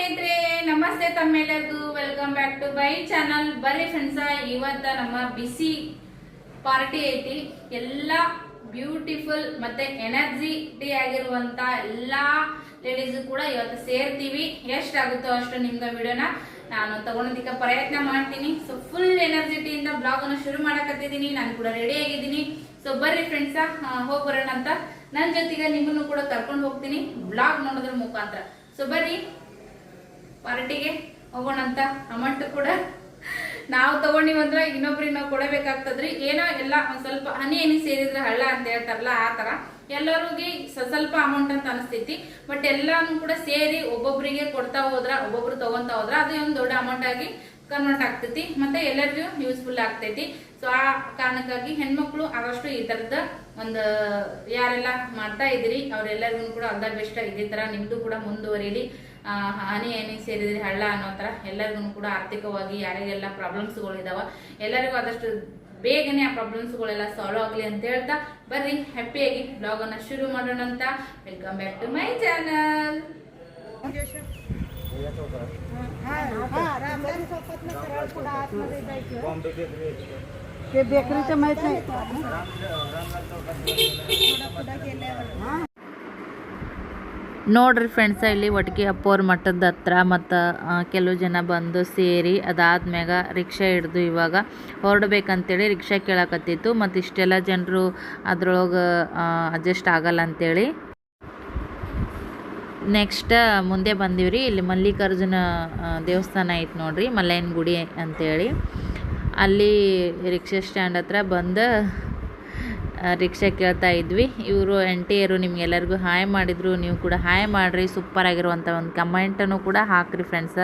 ಸ್ನೇಹಿತರೆ, ನಮಸ್ತೆ ತಮ್ಮೆಲ್ಲರಿಗೂ. Welcome back to my channel ಬರ್ರಿ ಫ್ರೆಂಡ್ಸ ಇವತ್ತ ನಮ್ಮ ಬಿಸಿ ಪಾರ್ಟಿ ಐತಿ. ಎಲ್ಲ ಬ್ಯೂಟಿಫುಲ್ ಮತ್ತೆ ಎನರ್ಜಿಟಿ ಆಗಿರುವಂತ ಎಲ್ಲಾ ಲೇಡೀಸ್ ಕೂಡ ಇವತ್ತು ಸೇರ್ತೀವಿ. ಎಷ್ಟಾಗುತ್ತೋ ಅಷ್ಟು ನಿಮ್ದು ವಿಡಿಯೋನ ನಾನು ತಗೊಳೋದಕ್ಕೆ ಪ್ರಯತ್ನ ಮಾಡ್ತೀನಿ. ಸೊ ಫುಲ್ ಎನರ್ಜಿಟಿಯಿಂದ ಬ್ಲಾಗ್ ಅನ್ನು ಶುರು ಮಾಡಕತ್ತಿದ್ದೀನಿ. ನಾನು ಕೂಡ ರೆಡಿ ಆಗಿದ್ದೀನಿ. ಸೊ ಬರ್ರಿ ಫ್ರೆಂಡ್ಸ ಹೋಗಿ ಬರೋಣ ಅಂತ. ನನ್ನ ಜೊತೆಗೆ ನಿಮ್ಮನ್ನು ಕೂಡ ಕರ್ಕೊಂಡು ಹೋಗ್ತೀನಿ. ಬ್ಲಾಗ್ ನೋಡೋದ್ರ ಮುಖಾಂತರ. ಸೊ ಬರ್ರಿ. ಪಾರ್ಟಿಗೆ ಹೋಗೋಣ ಅಂತ ಅಮೌಂಟ್ ಕೂಡ ನಾವು ತಗೊಂಡಿವಂದ್ರೆ ಇನ್ನೊಬ್ರಿಗೆ ನಾವು ಕೊಡಬೇಕಾಗ್ತದ್ರಿ. ಏನೋ ಎಲ್ಲ ಒಂದ್ ಸ್ವಲ್ಪ ಹನಿ ಹನಿ ಸೇರಿದ್ರೆ ಹಳ್ಳ ಅಂತ ಹೇಳ್ತಾರಲ್ಲ ಆ ತರ. ಎಲ್ಲರಿಗೂ ಸ್ವಲ್ಪ ಅಮೌಂಟ್ ಅಂತ ಅನಿಸ್ತೈತಿ. ಬಟ್ ಎಲ್ಲಾನು ಕೂಡ ಸೇರಿ ಒಬ್ಬೊಬ್ರಿಗೆ ಕೊಡ್ತಾ ಹೋದ್ರ, ಒಬ್ಬೊಬ್ರು ತಗೊಂತಾ ಹೋದ್ರ ಅದು ಒಂದು ದೊಡ್ಡ ಅಮೌಂಟ್ ಆಗಿ ಕನ್ವರ್ಟ್ ಆಗ್ತೈತಿ. ಮತ್ತೆ ಎಲ್ಲರಿಗೂ ಯೂಸ್ಫುಲ್ ಆಗ್ತೈತಿ. ಸೊ ಆ ಕಾರಣಕ್ಕಾಗಿ ಹೆಣ್ಮಕ್ಳು ಆದಷ್ಟು ಈ ತರದ ಒಂದು ಯಾರೆಲ್ಲ ಮಾಡ್ತಾ ಇದ್ರಿ ಅವ್ರೆಲ್ಲರಿಗೂ ಕೂಡ ಅರ್ಧ ಬೆಸ್ಟ್ ಇದೇ ತರ ನಿಮ್ದು ಕೂಡ ಮುಂದುವರಿಲಿ. ಹನಿ ಹನಿ ಸೇರಿದ್ರೆ ಹಳ್ಳ ಅನ್ನೋ ತರ ಎಲ್ಲರಿಗೂ ಕೂಡ ಆರ್ಥಿಕವಾಗಿ ಯಾರಿಗೆಲ್ಲ ಪ್ರಾಬ್ಲಮ್ಸ್ಗಳು ಇದಾವ ಎಲ್ಲರಿಗೂ ಆದಷ್ಟು ಬೇಗನೆ ಆ ಪ್ರಾಬ್ಲಮ್ಸ್ಗಳೆಲ್ಲ ಸಾಲ್ವ್ ಆಗಲಿ ಅಂತ ಹೇಳ್ತಾ ಬರ್ರಿ ಹ್ಯಾಪಿಯಾಗಿ ಬ್ಲಾಗ್ ಅನ್ನ ಶುರು ಮಾಡೋಣ ಅಂತ welcome back to my channel ते बेकरीचं माहित नाही ನೋಡ್ರಿ ಫ್ರೆಂಡ್ಸ ಇಲ್ಲಿ ಒಟ್ಟಿಗೆ ಅಪ್ಪೋರ್ ಮಠದ ಹತ್ರ ಮತ್ತು ಕೆಲವು ಜನ ಬಂದು ಸೇರಿ ಅದಾದ್ಮ್ಯಾಗ ರಿಕ್ಷಾ ಹಿಡ್ದು ಇವಾಗ ಹೊರಡ್ಬೇಕಂತೇಳಿ ರಿಕ್ಷಾ ಕೇಳಕತ್ತಿತ್ತು. ಮತ್ತು ಇಷ್ಟೆಲ್ಲ ಜನರು ಅದ್ರೊಳಗೆ ಅಡ್ಜಸ್ಟ್ ಆಗಲ್ಲ ಅಂತೇಳಿ. ನೆಕ್ಸ್ಟ್ ಮುಂದೆ ಬಂದೀವ್ರಿ. ಇಲ್ಲಿ ಮಲ್ಲಿಕಾರ್ಜುನ ದೇವಸ್ಥಾನ ಐತೆ ನೋಡ್ರಿ ಮಲ್ಲಯ್ಯನ ಗುಡಿ ಅಂತೇಳಿ. ಅಲ್ಲಿ ರಿಕ್ಷಾ ಸ್ಟ್ಯಾಂಡ್ ಹತ್ರ ಬಂದು ರಿಕ್ಷಾ ಕೇಳ್ತಾ ಇದ್ವಿ. ಇವರು ಎಂಟಿಯರು ನಿಮ್ಗೆಲ್ಲರಿಗೂ ಹಾಯ್ ಮಾಡಿದ್ರು. ನೀವು ಕೂಡ ಹಾಯ್ ಮಾಡಿರಿ. ಸೂಪರ್ ಆಗಿರುವಂಥ ಒಂದು ಕಮೆಂಟನ್ನು ಕೂಡ ಹಾಕ್ರಿ ಫ್ರೆಂಡ್ಸ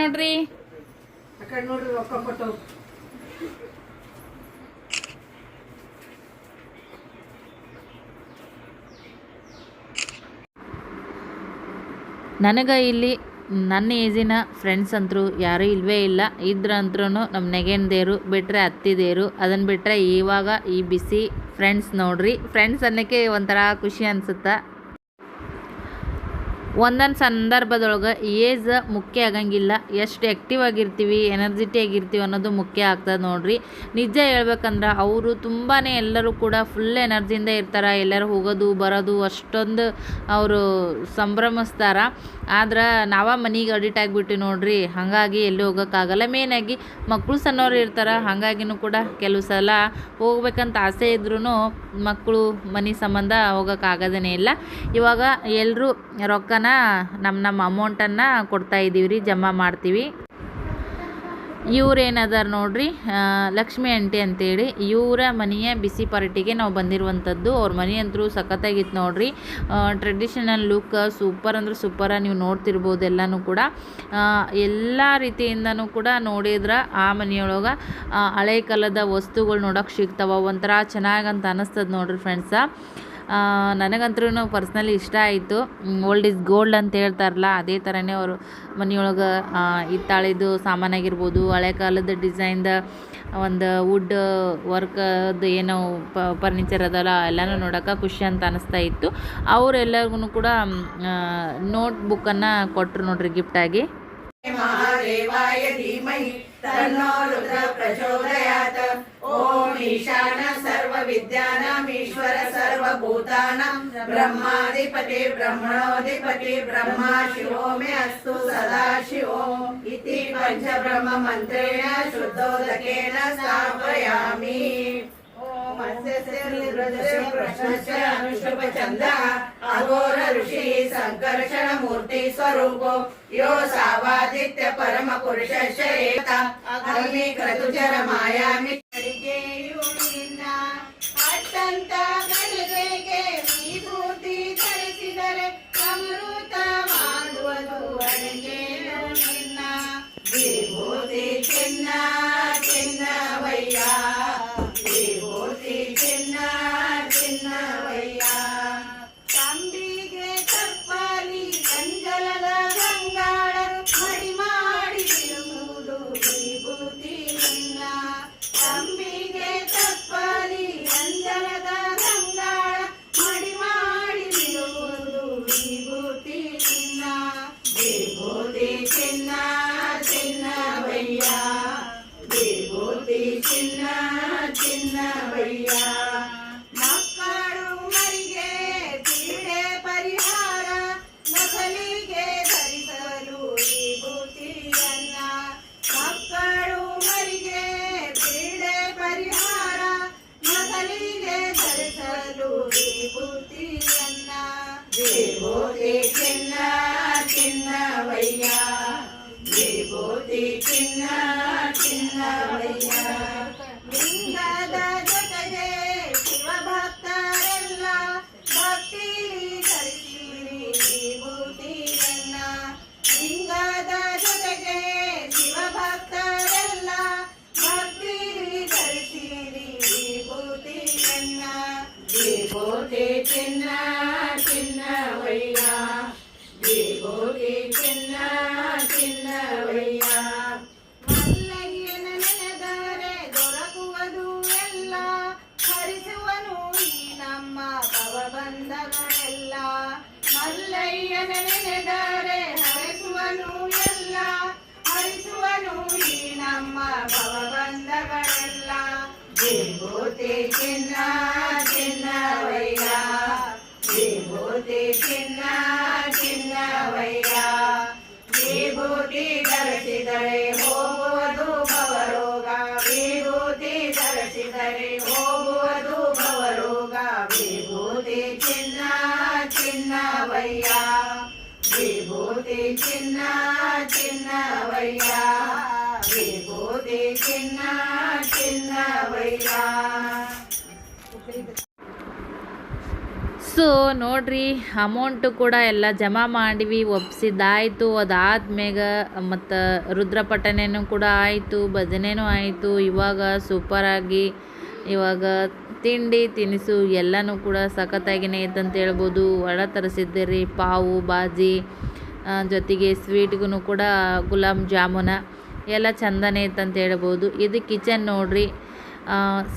ನೋಡ್ರಿ. ಅಕಡೆ ನೋಡ್ರಿ ರೊಕ್ಕ ಕೊಟ್ಟು. ನನಗೆ ಇಲ್ಲಿ ನನ್ನ ಏಜಿನ ಫ್ರೆಂಡ್ಸ್ ಅಂತರೂ ಯಾರೂ ಇಲ್ವೇ ಇಲ್ಲ. ಇದ್ರಂತ್ರೂ ನಮ್ಮ ನೆಗೆಂದೇರು ಬಿಟ್ಟರೆ ಅತ್ತಿದೇರು. ಅದನ್ನು ಬಿಟ್ಟರೆ ಇವಾಗ ಈ ಬಿಸಿ ಫ್ರೆಂಡ್ಸ್ ನೋಡ್ರಿ. ಫ್ರೆಂಡ್ಸ್ ಅನ್ನೋಕ್ಕೆ ಒಂಥರ ಖುಷಿ ಅನಿಸುತ್ತಾ? ಒಂದೊಂದು ಸಂದರ್ಭದೊಳಗೆ ಏಜ್ ಮುಖ್ಯ ಆಗಂಗಿಲ್ಲ. ಎಷ್ಟು ಆ್ಯಕ್ಟಿವ್ ಆಗಿರ್ತೀವಿ ಎನರ್ಜಿಟಿ ಆಗಿರ್ತೀವಿ ಅನ್ನೋದು ಮುಖ್ಯ ಆಗ್ತದೆ ನೋಡಿರಿ. ನಿಜ ಹೇಳ್ಬೇಕಂದ್ರೆ ಅವರು ತುಂಬಾ ಎಲ್ಲರೂ ಕೂಡ ಫುಲ್ ಎನರ್ಜಿಯಿಂದ ಇರ್ತಾರೆ. ಎಲ್ಲರೂ ಹೋಗೋದು, ಬರೋದು ಅಷ್ಟೊಂದು ಅವರು ಸಂಭ್ರಮಿಸ್ತಾರೆ. ಆದ್ರೆ ನಾವ ಮನೆಗೆ ಅಡಿಟ್ ಆಗಿಬಿಟ್ಟು ನೋಡ್ರಿ. ಹಾಗಾಗಿ ಎಲ್ಲಿ ಹೋಗೋಕ್ಕಾಗಲ್ಲ. ಮೇನಾಗಿ ಮಕ್ಕಳು ಸಣ್ಣವ್ರು ಇರ್ತಾರೆ. ಹಾಗಾಗಿನೂ ಕೂಡ ಕೆಲವು ಸಲ ಹೋಗ್ಬೇಕಂತ ಆಸೆ ಇದ್ರೂ ಮಕ್ಕಳು ಮನೆ ಸಂಬಂಧ ಹೋಗೋಕ್ಕಾಗೋದೇ ಇಲ್ಲ. ಇವಾಗ ಎಲ್ಲರೂ ರೊಕ್ಕನ ನಮ್ಮ ನಮ್ಮ ಅಮೌಂಟನ್ನು ಕೊಡ್ತಾ ಇದ್ದೀವಿ ರೀ ಜಮಾ ಮಾಡ್ತೀವಿ. ಇವ್ರು ಏನದಾರ ನೋಡ್ರಿ ಲಕ್ಷ್ಮಿ ಆಂಟಿ ಅಂತೇಳಿ, ಇವರ ಮನೆಯ ಬಿಸಿ ಪಾರ್ಟಿಗೆ ನಾವು ಬಂದಿರುವಂಥದ್ದು. ಅವ್ರ ಮನೆ ಅಂತೂ ಸಖತ್ತಾಗಿತ್ತು ನೋಡ್ರಿ. ಟ್ರೆಡಿಷನಲ್ ಲುಕ್ ಸೂಪರ್ ಅಂದ್ರೆ ಸೂಪರ ನೀವು ನೋಡ್ತಿರ್ಬೋದು ಎಲ್ಲನೂ ಕೂಡ. ಎಲ್ಲ ರೀತಿಯಿಂದನೂ ಕೂಡ ನೋಡಿದ್ರೆ ಆ ಮನೆಯೊಳಗೆ ಹಳೆ ಕಾಲದ ವಸ್ತುಗಳು ನೋಡೋಕೆ ಸಿಗ್ತಾವ. ಒಂಥರ ಚೆನ್ನಾಗಂತ ಅನ್ನಿಸ್ತದೆ ನೋಡ್ರಿ ಫ್ರೆಂಡ್ಸ ನನಗಂತೂ ಪರ್ಸ್ನಲಿ ಇಷ್ಟ ಆಯಿತು. ಓಲ್ಡ್ ಇಸ್ ಗೋಲ್ಡ್ ಅಂತ ಹೇಳ್ತಾರಲ್ಲ, ಅದೇ ಥರನೇ ಅವರು ಮನೆಯೊಳಗೆ ಇತ್ತಾಳಿದ್ದು ಸಾಮಾನಾಗಿರ್ಬೋದು, ಹಳೆ ಕಾಲದ ಡಿಸೈನ್ದ ಒಂದು ವುಡ್ ವರ್ಕದ್ದು ಏನೋ ಫರ್ನಿಚರ್ ಅದಲ್ಲ, ಎಲ್ಲನೂ ನೋಡೋಕೆ ಖುಷಿ ಅಂತ ಅನ್ನಿಸ್ತಾ ಇತ್ತು. ಅವರೆಲ್ಲರಿಗೂ ಕೂಡ ನೋಟ್ ಬುಕ್ಕನ್ನು ಕೊಟ್ಟರು ನೋಡ್ರಿ ಗಿಫ್ಟಾಗಿ ಮಹಾದೇವಾಯ ಧೀಮಹಿ ತನ್ನೋ ರುದ್ರ ఓం ఈశాన సర్వ విద్యానాం ఈశ్వర సర్వభూతానాం బ్రహ్మాధిపతి బ్రహ్మణోధిపతి బ్రహ్మ శివో మే అస్తు సదా ఇది పంచబ్రహ్మ మంత్రేణ శుద్ధోదకేన స్థాపయామి. అఘోర ఋషి సంకర్షణ మూర్తి స్వరూపో. యో సావాదిత్య పరమ పురుష అగ్ని క్రతుచర మాయామి ವಿಭೂತಿ ಚಿನ್ನ ಚಿನ್ನವಯ್ಯ ಲಿಂಗದ ಜೊತೆಗೆ ಶಿವಭಕ್ತರೆಲ್ಲ ಭಕ್ತಿ ಧರಿಸಿರಿ ವಿಭೂತಿಯನ್ನ ಲಿಂಗದ ಜೊತೆಗೆ ಶಿವಭಕ್ತರೆಲ್ಲ ಭಕ್ತಿ ಧರಿಸಿರಿ ವಿಭೂತಿಯನ್ನ ವಿಭೂತಿ ಚಿನ್ನ ಚಿನ್ನವಯ್ಯ ವಿಭೂತಿ ಚಿನ್ನ విభూతి చిన్న చిన్న వైరా విభూతి చిన్న చిన్న వైరా విభూతి దర్శిదరే హోవదు భవరోగా. విభూతి దర్శిదరే హోవదు భవరోగా. విభూతి చిన్న చిన్న వైయా విభూతి చిన్న చిన్న వైయా ಸೊ ನೋಡ್ರಿ ಅಮೌಂಟು ಕೂಡ ಎಲ್ಲ ಜಮಾ ಮಾಡಿವಿ, ಒಪ್ಸಿದ್ದಾಯಿತು, ಅದಾದ್ಮೇಗ ಮತ್ತು ರುದ್ರಪಠಣೆನೂ ಕೂಡ ಆಯಿತು, ಭಜನೆನೂ ಆಯಿತು, ಇವಾಗ ಸೂಪರಾಗಿ ಇವಾಗ ತಿಂಡಿ, ತಿನಿಸು ಎಲ್ಲನೂ ಕೂಡ ಸಖತ್ತಾಗಿನೇ ಇತ್ತಂತ ಹೇಳ್ಬೋದು. ಒಳ ತರಿಸಿದ್ದೀರಿ, ಪಾವು, ಬಾಜಿ ಜೊತೆಗೆ ಸ್ವೀಟ್ಗೂ ಕೂಡ ಗುಲಾಬ್ ಜಾಮೂನ. ಎಲ್ಲ ಚಂದನೇ ಇತ್ತಂತ ಹೇಳ್ಬೋದು. ಇದು ಕಿಚನ್ ನೋಡ್ರಿ.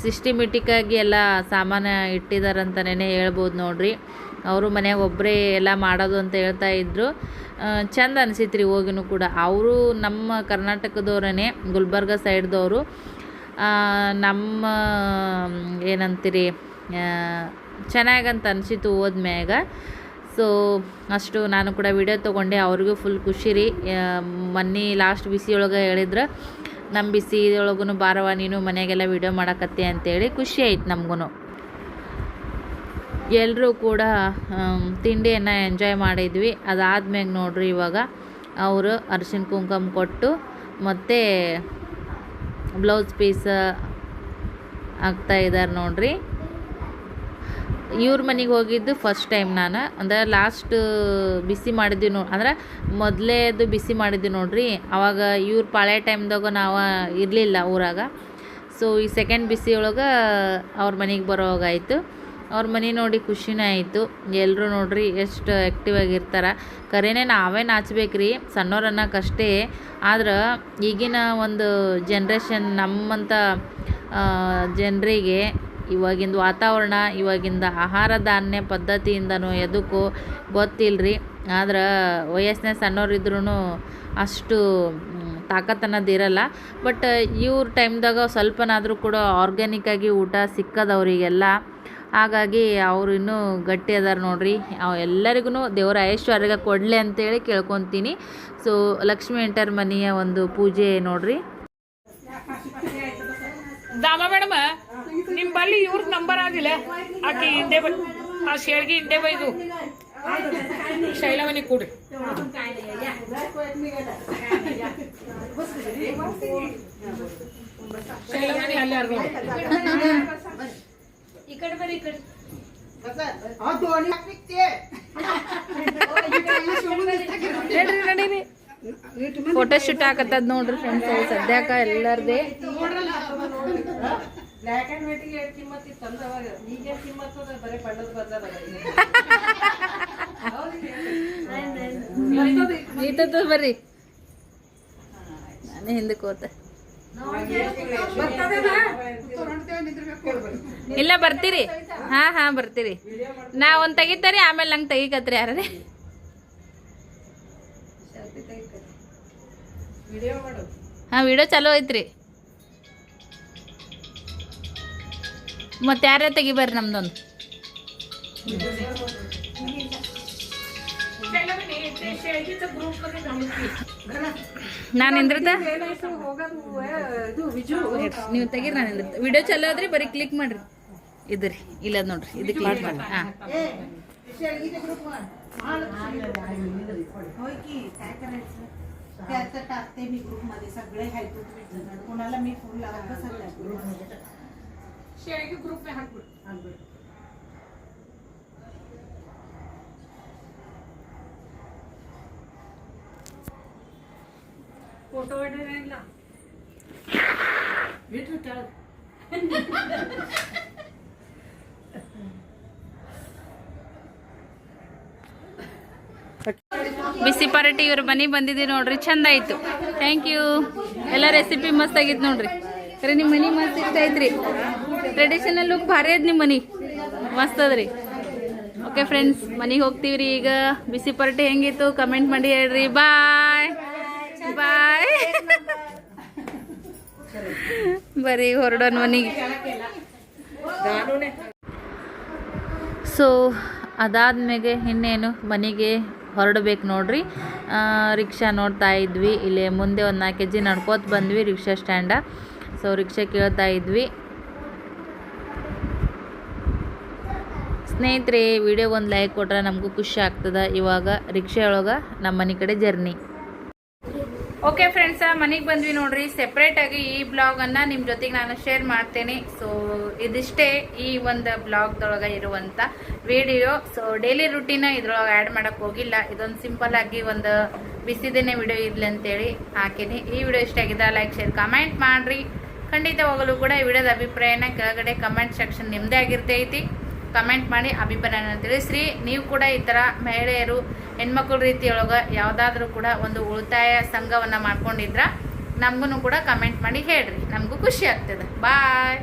ಸಿಸ್ಟಮೆಟಿಕ್ಕಾಗಿ ಎಲ್ಲ ಸಾಮಾನು ಇಟ್ಟಿದ್ದಾರೆ ಅಂತಲೇ ಹೇಳ್ಬೋದು ನೋಡ್ರಿ. ಅವರು ಮನ್ಯಾಗ ಒಬ್ಬರೇ ಎಲ್ಲ ಮಾಡೋದು ಅಂತ ಹೇಳ್ತಾ ಇದ್ದರು ಚೆಂದ ಚಂದ ಅನಿಸಿತ್ರಿ ಹೋಗಿನೂ ಕೂಡ. ಅವರು ನಮ್ಮ ಕರ್ನಾಟಕದವ್ರೇ ಗುಲ್ಬರ್ಗ ಸೈಡ್ದವರು. ನಮ್ಮ, ಏನಂತೀರಿ ಚೆನ್ನಾಗಂತ ಅನಿಸಿತು ಹೋದ್ಮ್ಯಾಗ. ಸೊ ಅಷ್ಟು ನಾನು ಕೂಡ ವಿಡಿಯೋ ತೊಗೊಂಡೆ. ಅವ್ರಿಗೂ ಫುಲ್ ಖುಷಿ ರೀ. ಮೊನ್ನೆ ಲಾಸ್ಟ್ ಬಿಸಿ ಹೇಳಿದ್ರೆ ನಮ್ಮ ಬಿಸಿ ಒಳಗೂ ಬಾರವ ನೀನು ಮನೆಗೆಲ್ಲ ವಿಡಿಯೋ ಮಾಡಕತ್ತೆ ಅಂತೇಳಿ ಖುಷಿ ಆಯ್ತು ನಮಗೂ ಎಲ್ಲರೂ ಕೂಡ ತಿಂಡಿಯನ್ನು ಎಂಜಾಯ್ ಮಾಡಿದ್ವಿ. ಅದಾದ್ಮೇಲೆ ನೋಡ್ರಿ ಇವಾಗ ಅವರು ಅರಿಶಿನ ಕುಂಕುಮ ಕೊಟ್ಟು ಮತ್ತು ಬ್ಲೌಸ್ ಪೀಸ್ ಆಗ್ತಾ ಇದ್ದಾರೆ ನೋಡ್ರಿ. ಇವ್ರ ಮನೆಗೆ ಹೋಗಿದ್ದು ಫಸ್ಟ್ ಟೈಮ್ ನಾನು. ಅಂದ್ರೆ ಲಾಸ್ಟ್ ಬಿಸಿ ಮಾಡಿದ್ವಿ ನೋ ಅಂದ್ರೆ ಮೊದಲೇದು ಬಿಸಿ ಮಾಡಿದ್ವಿ ನೋಡ್ರಿ. ಅವಾಗ ಇವ್ರ ಪಾಳೆ ಟೈಮ್ದಾಗ ನಾವು ಇರಲಿಲ್ಲ ಊರಾಗ. ಸೊ ಈ ಸೆಕೆಂಡ್ ಬಿಸಿ ಒಳಗೆ ಅವ್ರ ಮನೆಗೆ ಬರೋವಾಗಾಯಿತು ಅವ್ರ ಮನೆ ನೋಡಿ ಖುಷಿನೇ ಆಯಿತು. ಎಲ್ಲರೂ ನೋಡ್ರಿ ಎಷ್ಟು ಆ್ಯಕ್ಟಿವ್ ಆಗಿರ್ತಾರೆ. ಕರೆನೇ ನಾವೇ ನಾಚಬೇಕ್ರಿ. ಸಣ್ಣವ್ರು ಅನ್ನೋಕ್ಕಷ್ಟೇ ಆದ್ರೆ ಈಗಿನ ಒಂದು ಜನ್ರೇಷನ್ ನಮ್ಮಂಥ ಜನರಿಗೆ ಇವಾಗಿಂದ ವಾತಾವರಣ, ಇವಾಗಿಂದ ಆಹಾರ ಧಾನ್ಯ ಪದ್ಧತಿಯಿಂದನೂ ಎದಕ್ಕೂ ಗೊತ್ತಿಲ್ಲರಿ ಆದ್ರೆ ವಯಸ್ಸಿನ ಸಣ್ಣವ್ರು ಇದ್ರೂ ಅಷ್ಟು ತಾಕತ್ತು ತಾಕತ್ ಅನ್ನೋದು ಇರಲ್ಲ ಬಟ್ ಇವ್ರ ಟೈಮ್ದಾಗ ಸ್ವಲ್ಪನಾದರೂ ಕೂಡ ಆರ್ಗ್ಯಾನಿಕ್ಕಾಗಿ ಊಟ ಸಿಕ್ಕದ ಅವರಿಗೆಲ್ಲ ಹಾಗಾಗಿ ಅವರು ಇನ್ನೂ ಗಟ್ಟಿ ಅದಾರ ನೋಡ್ರಿ. ಎಲ್ಲರಿಗೂ ದೇವರ ಐಶ್ವರ್ಯ ಕೊಡಲಿ ಅಂತೇಳಿ ಕೇಳ್ಕೊತೀನಿ. ಸೊ ಲಕ್ಷ್ಮೀ ಎಂಟರ್ ಮನೆಯ ಒಂದು ಪೂಜೆ ನೋಡ್ರಿ. ಮೇಡಮ್ ನಿಮ್ ಬಲ್ಲಿ ಇವ್ರ ನಂಬರ್ ಆಗಿಲ್ಲ. ಆಕಿ ಹಿಂದೆ ಬೈ ಆ ಶೇಳ್ಗಿ ಹಿಂದೆ ಬೈದು. ಶೈಲವನಿ ಕೂಡಿ. ಶೈಲವನಿ ಅಲ್ಲಿ ಅರ್ಧ ಈ ಕಡೆ ಈ ಕಡೆ. ಫೋಟೋ ಶೂಟ್ ಹಾಕತ್ತದ ನೋಡ್ರಿ ಫ್ರೆಂಡ್ಸ್ ಸದ್ಯಾಕ ಎಲ್ಲಾರ್ದೇ. ಬ್ಲ್ಯಾಕ್ ಅಂಡ್ ವೈಟ್ ಎರಡು ಕಿಮ್ಮತ್ ಇತ್ತು ಅಂದ್ರೆ ಅವಾಗ ಈಗ ಕಿಮ್ಮತ್ ಅದ ಬರೀ ಬಣ್ಣದ ಬರ್ರಿ. ನಾನೇ ಹಿಂದಕ್ಕೆ ಹೋದೆ. ಇಲ್ಲ ಬರ್ತೀರಿ. ಹಾ ಹಾ ಬರ್ತೀರಿ. ನಾ ಒಂದ್ ತೆಗಿತಾರಿ ಆಮೇಲೆ ನಂಗೆ ತೆಗಿಕತ್ರಿ ಯಾರೇ ವಿಡಿಯೋ ಮಾಡು. ಹಾ ವಿಡಿಯೋ ಚಲೋ ಐತ್ರಿ. ಮತ್ತೆ ಯಾರೇ ತೆಗಿಬರ್ರಿ ನಮ್ದೊಂದು ನಾನು ನಿಂದ್ರತ ನೀವು ತೆಗೀರಿ ನಾನು ನಿಂದ್ರತ ವಿಡಿಯೋ ಚಲೋ ಅದ್ರಿ ಬರೀ ಕ್ಲಿಕ್ ಮಾಡ್ರಿ ಇದ್ರಿ ಇಲ್ಲ ನೋಡ್ರಿ ಇದು ಕ್ಲಿಕ್ ಮಾಡ್ರಿ ಹಾ होय की काय करायचं त्याचं टाकते मी ग्रुप मध्ये सगळे आहेत तुम्ही कोणाला मी फोन लावत सगळ्या ಗ್ರೂಪ್ ಹಾಕ್ಬಿಡು ಫೋಟೋ ಇಲ್ಲ ಬಿಸಿ ಪರಟಿ ಇವ್ರ ಮನೆಗೆ ಬಂದಿದ್ದೀವಿ ನೋಡ್ರಿ, ಚಂದ ಆಯ್ತು. ಥ್ಯಾಂಕ್ ಯು ಎಲ್ಲ ರೆಸಿಪಿ ಮಸ್ತ್ ಆಗಿತ್ತು ನೋಡ್ರಿ. ಖರೆ ನಿಮ್ಮ ಮನೆ ಮಸ್ತ್ ಇಷ್ಟ ಟ್ರೆಡಿಷನಲ್ ಲುಕ್ ಭಾರಿ ಅದ್ ನಿಮ್ಮ ಮನೆ. ಮಸ್ತ್ ಅದ್ರಿ. ಓಕೆ ಫ್ರೆಂಡ್ಸ್ ಮನೆಗೆ ಹೋಗ್ತೀವ್ರಿ ಈಗ. ಬಿಸಿ ಪಾರ್ಟಿ ಹೆಂಗಿತ್ತು? ಕಮೆಂಟ್ ಮಾಡಿ ಹೇಳ್ರಿ. ಬಾಯ್ ಬಾಯ್ ಬರೀ ಹೊರಡೋಣ ಮನೆಗೆ ಸೊ ಅದಾದ್ಮೇಲೆ ಇನ್ನೇನು ಮನೆಗೆ ಹೊರಡ್ಬೇಕು ನೋಡ್ರಿ. ರಿಕ್ಷಾ ನೋಡ್ತಾ ಇದ್ವಿ. ಇಲ್ಲಿ ಮುಂದೆ ಒಂದು ನಾಲ್ಕು ಕೆ ಜಿ ನಡ್ಕೋತ ಬಂದ್ವಿ ರಿಕ್ಷಾ ಸ್ಟ್ಯಾಂಡ. ಸೊ ರಿಕ್ಷಾ ಕೇಳ್ತಾ ಇದ್ವಿ. ಸ್ನೇಹಿತರೆ, ವಿಡಿಯೋ ಒಂದು ಲೈಕ್ ಕೊಟ್ರೆ ನಮಗೂ ಖುಷಿ ಆಗ್ತದ. ಇವಾಗ ರಿಕ್ಷಾ ಒಳಗೆ ನಮ್ಮ ಮನೆ ಕಡೆ ಜರ್ನಿ. ಓಕೆ ಫ್ರೆಂಡ್ಸ ಮನೆಗೆ ಬಂದ್ವಿ ನೋಡ್ರಿ. ಸೆಪ್ರೇಟ್ ಆಗಿ ಈ ಬ್ಲಾಗ್ ಅನ್ನ ನಿಮ್ ಜೊತೆಗೆ ನಾನು ಶೇರ್ ಮಾಡ್ತೇನೆ. ಸೊ ಇದಿಷ್ಟೇ ಈ ಒಂದು ಬ್ಲಾಗ್ ಬ್ಲಾಗ್ದೊಳಗೆ ಇರುವಂತ ವಿಡಿಯೋ ಸೊ ಡೈಲಿ ರುಟೀನ್ ಇದ್ರೊಳಗೆ ಆ್ಯಡ್ ಮಾಡಕ್ ಹೋಗಿಲ್ಲ. ಇದೊಂದು ಸಿಂಪಲ್ ಆಗಿ ಒಂದು ಬಿಸಿದೇನೆ ವಿಡಿಯೋ ಇರ್ಲಿ ಅಂತೇಳಿ ಹಾಕಿನಿ. ಈ ವಿಡಿಯೋ ಇಷ್ಟ ಆಗಿದೆ ಲೈಕ್ ಶೇರ್ ಕಮೆಂಟ್ ಮಾಡ್ರಿ. ಖಂಡಿತವಾಗಲೂ ಕೂಡ ಈ ವಿಡಿಯೋದ ಅಭಿಪ್ರಾಯನ ಕೆಳಗಡೆ ಕಮೆಂಟ್ ಸೆಕ್ಷನ್ ನಿಮ್ಮದೇ ಆಗಿರ್ತೈತಿ. ಕಮೆಂಟ್ ಮಾಡಿ ಅಭಿಪ್ರಾಯನ ತಿಳಿಸ್ರಿ. ನೀವು ಕೂಡ ಈ ಥರ ಮಹಿಳೆಯರು, ಹೆಣ್ಮಕ್ಳ ರೀತಿಯೊಳಗೆ ಯಾವುದಾದ್ರೂ ಕೂಡ ಒಂದು ಉಳಿತಾಯ ಸಂಘವನ್ನು ಮಾಡ್ಕೊಂಡಿದ್ರ ನಮಗೂ ಕೂಡ ಕಮೆಂಟ್ ಮಾಡಿ ಹೇಳ್ರಿ. ನಮಗೂ ಖುಷಿ ಆಗ್ತದೆ. ಬಾಯ್